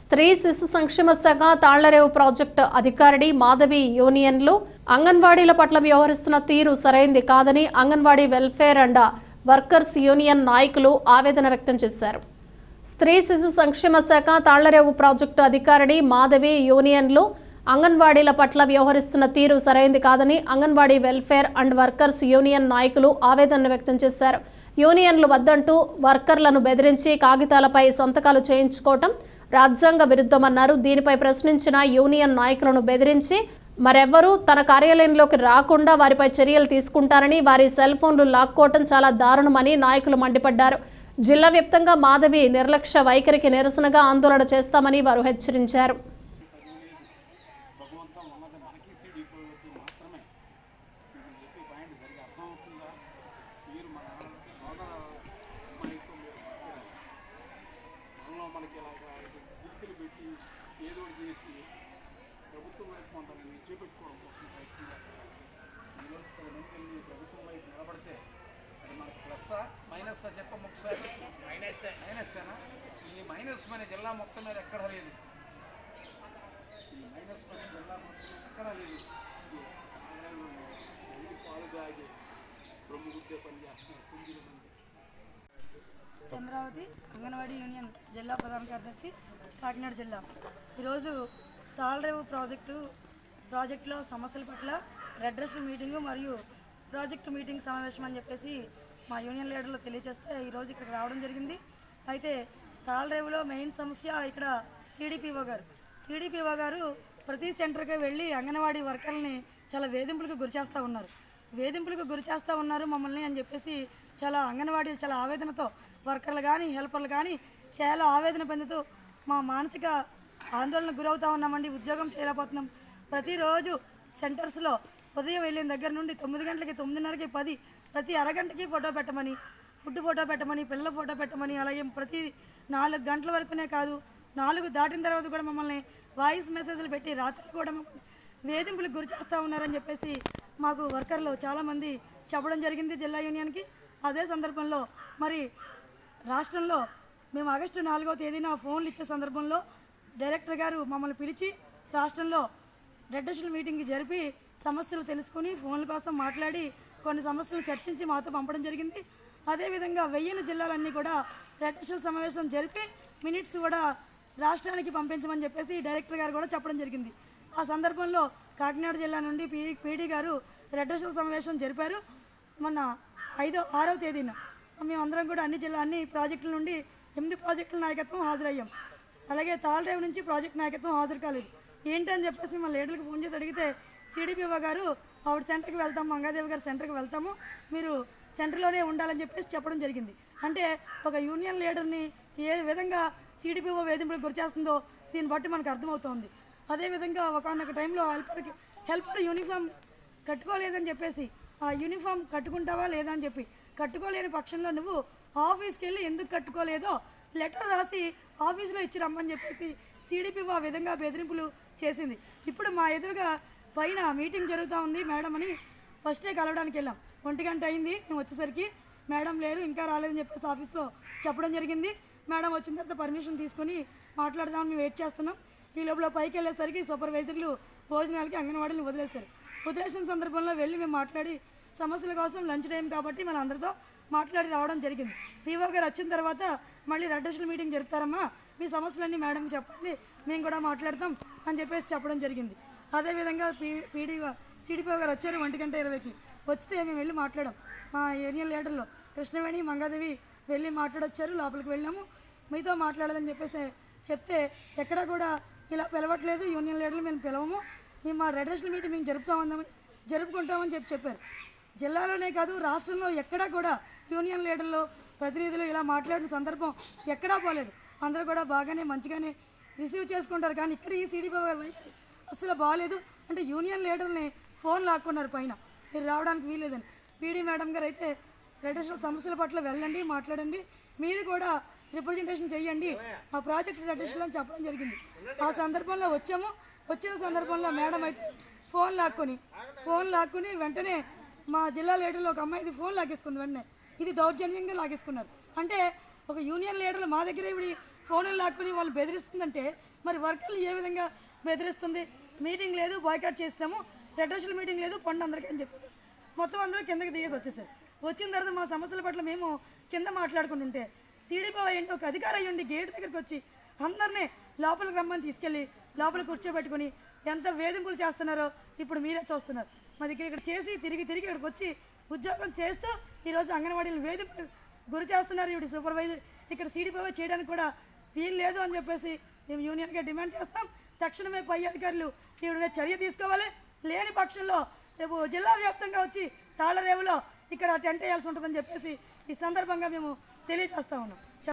స్త్రీ శిశు సంక్షేమ శాఖ తాళ్ళరేవు ప్రాజెక్టు అధికారిని మాధవి యూనియన్లు. అంగన్వాడీల పట్ల వ్యవహరిస్తున్న తీరు సరైంది కాదని Anganwadi welfare and workers union నాయకులు ఆవేదన వ్యక్తం చేశారు. స్త్రీ శిశు సంక్షేమ శాఖ తాళ్ళరేవు ప్రాజెక్టు అధికారిని మాధవి యూనియన్లు. అంగన్వాడీల పట్ల వ్యవహరిస్తున్న తీరు సరైంది కాదని Anganwadi welfare and workers union నాయకులు ఆవేదన వ్యక్తం చేశారు. యూనియన్లు వద్దంటూ వర్కర్లను బెదిరించి కాగితాలపై సంతకాలు చేయించుకోవటం రాజ్యాంగ విరుద్ధమన్నారు. దీనిపై ప్రశ్నించిన యూనియన్ నాయకులను బెదిరించి మరెవ్వరూ తన కార్యాలయంలోకి రాకుండా వారిపై చర్యలు తీసుకుంటారని వారి సెల్ ఫోన్లు లాక్కోవటం చాలా దారుణమని నాయకులు మండిపడ్డారు. జిల్లా వ్యాప్తంగా మాధవి నిర్లక్ష్య వైఖరికి నిరసనగా ఆందోళన చేస్తామని వారు హెచ్చరించారు భగవంతం ఉన్నది మనకి సిడిపోయేది మాత్రమే మీరు చెప్పే పాయింట్ సరిగా అర్థమవుతుందా మీరు మన సోదర అమ్మాయితో మీరు మాట్లాడాలి మనలో మనకి ఇలాగా గుర్తులు పెట్టి ఏదో ఒకటి చేసి ప్రభుత్వం వైపు కొంతమంది చేపెట్టుకోవడం కోసం ప్రయత్నం కొంతమంది ప్రభుత్వం వైపు నిలబడితే అది మనకు ప్లస్సా మైనస్సా చెప్పం ఒకసారి మైనస్ మైనస్సేనా ఈ మైనస్ మన జిల్లా మొత్తం మీద ఎక్కడ లేదు ఈ మైనస్ మన జిల్లా మొత్తం ఎక్కడ లేదు పాలు తాగి బ్రహ్మగుద్దే పని చేస్తున్నారు కుంజీల చంద్రావతి అంగన్వాడీ యూనియన్ జిల్లా ప్రధాన కార్యదర్శి కాకినాడ జిల్లా. ఈరోజు తాళరేవు ప్రాజెక్టు ప్రాజెక్టులో సమస్యల పట్ల రెడ్ రెస్ట్ మీటింగు మరియు ప్రాజెక్టు మీటింగ్ సమావేశం అని చెప్పేసి మా యూనియన్ లీడర్లు తెలియజేస్తే ఈరోజు ఇక్కడ రావడం జరిగింది. అయితే తాళరేవులో మెయిన్ సమస్య ఇక్కడ సిడిపిఓ గారు. సిడిపిఓ గారు ప్రతి సెంటర్కి వెళ్ళి అంగన్వాడీ వర్కర్ని చాలా వేధింపులకు గురి చేస్తూ ఉన్నారు. వేధింపులకు గురి చేస్తూ ఉన్నారు మమ్మల్ని అని చెప్పేసి చాలా అంగన్వాడీలు చాలా ఆవేదనతో వర్కర్లు కానీ హెల్పర్లు కానీ చాలా ఆవేదన పొందుతూ మా మానసిక ఆందోళనకు గురవుతూ ఉన్నామండి. ఉద్యోగం చేయలేకపోతున్నాం. ప్రతిరోజు సెంటర్స్లో ఉదయం వెళ్ళిన దగ్గర నుండి తొమ్మిది గంటలకి తొమ్మిదిన్నరకి పది ప్రతి అరగంటకి ఫోటో పెట్టమని ఫుడ్ ఫోటో పెట్టమని పిల్లల ఫోటో పెట్టమని అలాగే ప్రతి నాలుగు గంటల వరకునే కాదు నాలుగు దాటిన తర్వాత కూడా మమ్మల్ని వాయిస్ మెసేజ్లు పెట్టి రాత్రి కూడా వేధింపులకు గురి చేస్తూ ఉన్నారని చెప్పేసి మాకు వర్కర్లు చాలామంది చెప్పడం జరిగింది జిల్లా యూనియన్కి. అదే సందర్భంలో మరి రాష్ట్రంలో మేము ఆగస్టు నాలుగో తేదీన ఫోన్లు ఇచ్చే సందర్భంలో డైరెక్టర్ గారు మమ్మల్ని పిలిచి రాష్ట్రంలో రెడ్డషల్ మీటింగ్ జరిపి సమస్యలు తెలుసుకుని ఫోన్ల కోసం మాట్లాడి కొన్ని సమస్యలు చర్చించి మాతో పంపడం జరిగింది. అదేవిధంగా వెయ్యిన జిల్లాలన్నీ కూడా రెడ్డషల్ సమావేశం జరిపి మినిట్స్ కూడా రాష్ట్రానికి పంపించమని చెప్పేసి డైరెక్టర్ గారు కూడా చెప్పడం జరిగింది. ఆ సందర్భంలో కాకినాడ జిల్లా నుండి పీ పీడీ గారు రెడ్డషల్ సమావేశం జరిపారు. మొన్న ఐదో ఆరవ తేదీన మేమందరం కూడా అన్ని జిల్లా అన్ని ప్రాజెక్టుల నుండి ఎనిమిది ప్రాజెక్టుల నాయకత్వం హాజరయ్యాం. అలాగే తాళరేవు నుంచి ప్రాజెక్ట్ నాయకత్వం హాజరు కాలేదు. ఏంటని చెప్పేసి మా లీడర్కి ఫోన్ చేసి అడిగితే సిడిపిఓ గారు ఆవిడ సెంటర్కి వెళ్తాము మంగాదేవి గారి సెంటర్కి వెళ్తాము మీరు సెంటర్లోనే ఉండాలని చెప్పేసి చెప్పడం జరిగింది. అంటే ఒక యూనియన్ లీడర్ని ఏ విధంగా సిడిపిఓ వేధింపులకు గురి చేస్తుందో దీన్ని బట్టి మనకు అర్థమవుతోంది. అదేవిధంగా ఒకనొక టైంలో హెల్పర్కి హెల్పర్ యూనిఫామ్ కట్టుకోలేదని చెప్పేసి ఆ యూనిఫామ్ కట్టుకుంటావా లేదా అని చెప్పి కట్టుకోలేని పక్షంలో నువ్వు ఆఫీస్కి వెళ్ళి ఎందుకు కట్టుకోలేదో లెటర్ రాసి ఆఫీస్లో ఇచ్చి రమ్మని చెప్పేసి సిడిపిఓ ఆ విధంగా బెదిరింపులు చేసింది. ఇప్పుడు మా ఎదురుగా పైన మీటింగ్ జరుగుతూ ఉంది మేడం అని ఫస్టే కలవడానికి వెళ్ళాం. ఒంటి గంట అయింది మేము వచ్చేసరికి మేడం లేరు ఇంకా రాలేదని చెప్పేసి ఆఫీస్లో చెప్పడం జరిగింది. మేడం వచ్చిన తర్వాత పర్మిషన్ తీసుకొని మాట్లాడదామని మేము వెయిట్ చేస్తున్నాం. ఈ లోపల పైకి వెళ్ళేసరికి సూపర్వైజర్లు భోజనాలకి అంగన్వాడీలు వదిలేశారు. వదిలేసిన సందర్భంలో వెళ్ళి మేము మాట్లాడి సమస్యల కోసం లంచ్ టైం కాబట్టి మన అందరితో మాట్లాడి రావడం జరిగింది. పీఓ గారు వచ్చిన తర్వాత మళ్ళీ రెడ్ మీటింగ్ జరుపుతారమ్మా మీ సమస్యలన్నీ మేడంకి చెప్పండి మేము కూడా మాట్లాడతాం. అని చెప్పేసి చెప్పడం జరిగింది. అదేవిధంగా పీ పీడీఓ సిడిపిఓ గారు వచ్చారు ఒంటి గంట ఇరవైకి. వచ్చితే మేము వెళ్ళి మాట్లాడాం. మా యూనియన్ లీడర్లో కృష్ణవేణి మంగాదేవి వెళ్ళి మాట్లాడొచ్చారు లోపలికి వెళ్ళాము. మీతో మాట్లాడాలని చెప్పేసి చెప్తే ఎక్కడ కూడా ఇలా పిలవట్లేదు. యూనియన్ లీడర్లు మేము పిలవము. మేము మా రెడ్రెస్టల్ మీటింగ్ మేము జరుపుతామని జరుపుకుంటామని చెప్పి చెప్పారు. జిల్లాలోనే కాదు రాష్ట్రంలో ఎక్కడా కూడా యూనియన్ లీడర్లు ప్రతినిధులు ఇలా మాట్లాడిన సందర్భం ఎక్కడా పోలేదు. అందరూ కూడా బాగానే మంచిగానే రిసీవ్ చేసుకుంటారు. కానీ ఇక్కడ ఈ సిడిపో గారి వైఖరి అసలు బాగాలేదు అంటే యూనియన్ లీడర్ని ఫోన్ లాక్కున్నారు పైన. మీరు రావడానికి వీల్లేదని. పీడీ మేడం గారు అయితే రెడ్రెస్టల్ సమస్యల పట్ల వెళ్ళండి మాట్లాడండి. మీరు కూడా రిప్రజెంటేషన్ చేయండి ఆ ప్రాజెక్ట్ రెడ్రెస్టల్ అని చెప్పడం జరిగింది. ఆ సందర్భంలో వచ్చాము. వచ్చిన సందర్భంలో మేడం అయితే ఫోన్ లాక్కొని ఫోన్ లాక్కుని వెంటనే మా జిల్లా లీడర్లో ఒక అమ్మాయిది ఫోన్ లాగేసుకుంది వెంటనే. ఇది దౌర్జన్యంగా లాగేసుకున్నారు. అంటే ఒక యూనియన్ లీడర్లు మా దగ్గర ఇవి ఫోన్లు లాక్కుని వాళ్ళు బెదిరిస్తుందంటే మరి వర్కర్లు ఏ విధంగా బెదిరిస్తుంది? మీటింగ్ లేదు బాయ్కాట్ చేస్తాము. రెడ్ మీటింగ్ లేదు పండు అందరికీ అని చెప్పేసి. మొత్తం అందరూ కిందకి దిగేసి వచ్చేసారు. వచ్చిన తర్వాత మా సమస్యల పట్ల మేము కింద మాట్లాడుకుంటుంటే సీడీపీ ఏంటి ఒక అధికారి అయ్యుండి గేట్ దగ్గరికి వచ్చి అందరినీ లోపలికి రమ్మని తీసుకెళ్ళి లోపల కూర్చోబెట్టుకుని ఎంత వేధింపులు చేస్తున్నారో ఇప్పుడు మీరే చూస్తున్నారు. మరి ఇక్కడ ఇక్కడ చేసి తిరిగి తిరిగి ఇక్కడికి వచ్చి ఉద్యోగం చేస్తూ ఈరోజు అంగన్వాడీలు వేధింపులు గురి చేస్తున్నారు. ఇప్పుడు సూపర్వైజర్ ఇక్కడ సీడీపీ చేయడానికి కూడా వీలు లేదు అని చెప్పేసి మేము యూనియన్గా డిమాండ్ చేస్తాం. తక్షణమే పై అధికారులు ఈవిడ చర్య తీసుకోవాలి. లేని పక్షంలో రేపు జిల్లా వ్యాప్తంగా వచ్చి తాళరేవులో ఇక్కడ టెంట్ వేయాల్సి ఉంటుందని చెప్పేసి ఈ సందర్భంగా మేము తెలియజేస్తా ఉన్నాం.